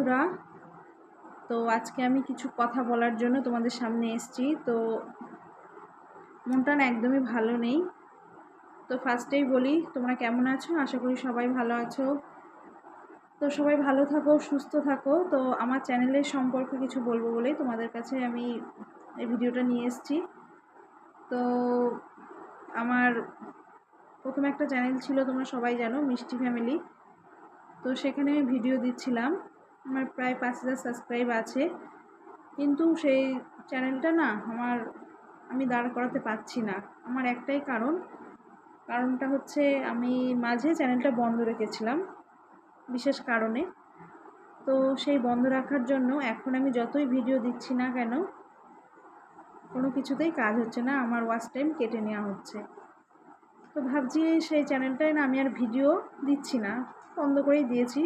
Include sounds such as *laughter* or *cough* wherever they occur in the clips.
বন্ধুরা, তো আজকে আমি কিছু কথা বলার জন্য তোমাদের সামনে এসেছি। তো মনটা না একদমই ভালো নেই। তো ফার্স্টেই বলি, তোমরা কেমন আছো? আশা করি সবাই ভালো আছো। তো সবাই ভালো থাকো, সুস্থ থাকো। তো আমার চ্যানেলের সম্পর্কে কিছু বলব বলেই তোমাদের কাছে আমি এই ভিডিওটা নিয়ে এসেছি। তো আমার প্রথমে একটা চ্যানেল ছিল, তোমরা সবাই জানো, মিষ্টি ফ্যামিলি। তো সেখানে আমি ভিডিও দিচ্ছিলাম। আমার প্রায় পাঁচ হাজার সাবস্ক্রাইব আছে। কিন্তু সেই চ্যানেলটা না আমার, আমি দাঁড় করাতে পারছি না। আমার একটাই কারণ, কারণটা হচ্ছে আমি মাঝে চ্যানেলটা বন্ধ রেখেছিলাম, বিশেষ কারণে। তো সেই বন্ধ রাখার জন্য এখন আমি যতই ভিডিও দিচ্ছি না কেন, কোনো কিছুতেই কাজ হচ্ছে না, আমার ওয়াচ টাইম কেটে নেওয়া হচ্ছে। তো ভাবছি সেই চ্যানেলটায় না আমি আর ভিডিও দিচ্ছি না, বন্ধ করেই দিয়েছি।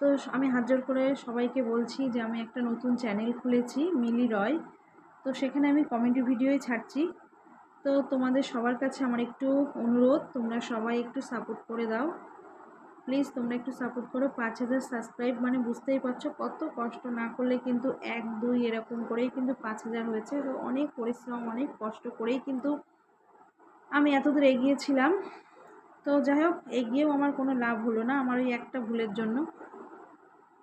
তো আমি হাত জোর করে সবাইকে বলছি যে আমি একটা নতুন চ্যানেল খুলেছি, মিলি রয়। তো সেখানে আমি কমেডি ভিডিওই ছাড়ছি। তো তোমাদের সবার কাছে আমার একটু অনুরোধ, তোমরা সবাই একটু সাপোর্ট করে দাও। প্লিজ তোমরা একটু সাপোর্ট করো। পাঁচ হাজার সাবস্ক্রাইব মানে বুঝতেই পারছ কত কষ্ট না করলে কিন্তু এক, দুই এরকম করেই কিন্তু পাঁচ হাজার হয়েছে। তো অনেক পরিশ্রম, অনেক কষ্ট করেই কিন্তু আমি এতদূর এগিয়েছিলাম তো যাই হোক, এগিয়েও আমার কোনো লাভ হলো না, আমার ওই একটা ভুলের জন্য।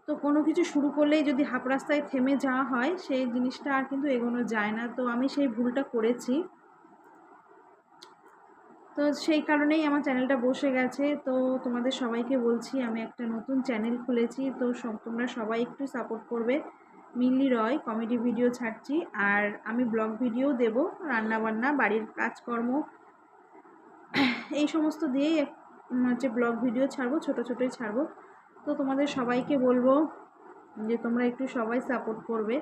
তো কোনো কিছু শুরু করলেই যদি হাফ রাস্তায় থেমে যাওয়া হয়, সেই জিনিসটা আর কিন্তু এগোনো যায় না। তো আমি সেই ভুলটা করেছি। তো সেই কারণেই আমার চ্যানেলটা বসে গেছে। তো তোমাদের সবাইকে বলছি, আমি একটা নতুন চ্যানেল খুলেছি। তো তোমরা সবাই একটু সাপোর্ট করবে। মিল্লি রয় কমেডি ভিডিও ছাড়ছি। আর আমি ব্লগ ভিডিও দেব, রান্নাবান্না, বাড়ির কাজকর্ম। এই সমস্ত দিয়েই হচ্ছে ব্লগ ভিডিও ছাড়বো, ছোট ছোটোই ছাড়বো। তো তোমাদের সবাইকে বলব যে তোমরা একটু সবাই সাপোর্ট করবে।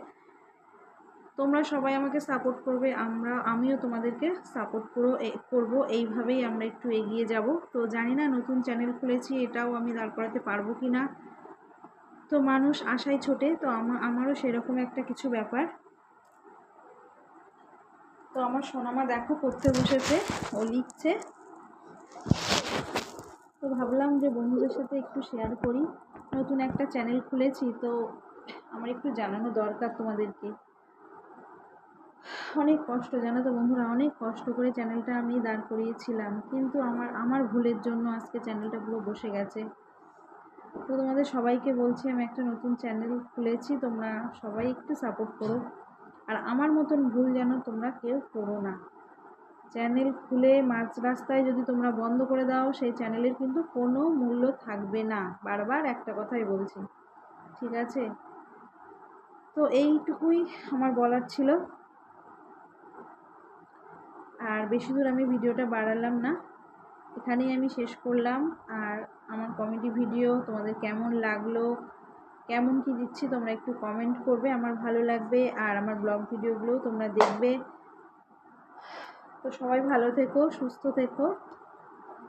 তোমরা সবাই আমাকে সাপোর্ট করবে, আমরা, আমিও তোমাদেরকে সাপোর্ট করো করব। এইভাবেই আমরা একটু এগিয়ে যাব। তো জানি না নতুন চ্যানেল খুলেছি, এটাও আমি দাঁড় করাতে পারব কি না তো মানুষ আশায় ছোটে, তো আমার আমারও সেরকম একটা কিছু ব্যাপার। তো আমার সোনামা দেখো করতে বসেছে, ও লিখছে। তো ভাবলাম যে বন্ধুদের সাথে একটু শেয়ার করি। নতুন একটা চ্যানেল খুলেছি, তো আমার একটু জানানো দরকার তোমাদেরকে। অনেক কষ্ট, জানো তো বন্ধুরা, অনেক কষ্ট করে চ্যানেলটা আমি দাঁড় করিয়েছিলাম। কিন্তু আমার আমার ভুলের জন্য আজকে চ্যানেলটা পুরো বসে গেছে। তো তোমাদের সবাইকে বলছি, আমি একটা নতুন চ্যানেল খুলেছি, তোমরা সবাই একটু সাপোর্ট করো। আর আমার মতন ভুল যেন তোমরা কেউ করো না। চ্যানেল খুলে মাঝ রাস্তায় যদি তোমরা বন্ধ করে দাও, সেই চ্যানেলের কিন্তু কোনো মূল্য থাকবে না। বারবার একটা কথাই বলছি। ঠিক আছে? তো এইটুকুই আমার বলার ছিল। আর বেশি দূর আমি ভিডিওটা বাড়ালাম না। এখানেই আমি শেষ করলাম। আর আমার কমেডি ভিডিও তোমাদের কেমন লাগল, কেমন কি দিচ্ছি তোমরা একটু কমেন্ট করবে, আমার ভালো লাগবে। আর আমার ব্লগ ভিডিওগুলোও তোমরা দেখবে। তো সবাই ভালো থেকো সুস্থ থেকো।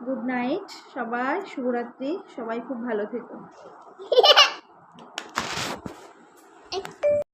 গুড নাইট সবাই শুভরাত্রি সবাই খুব ভালো থেকো। *laughs*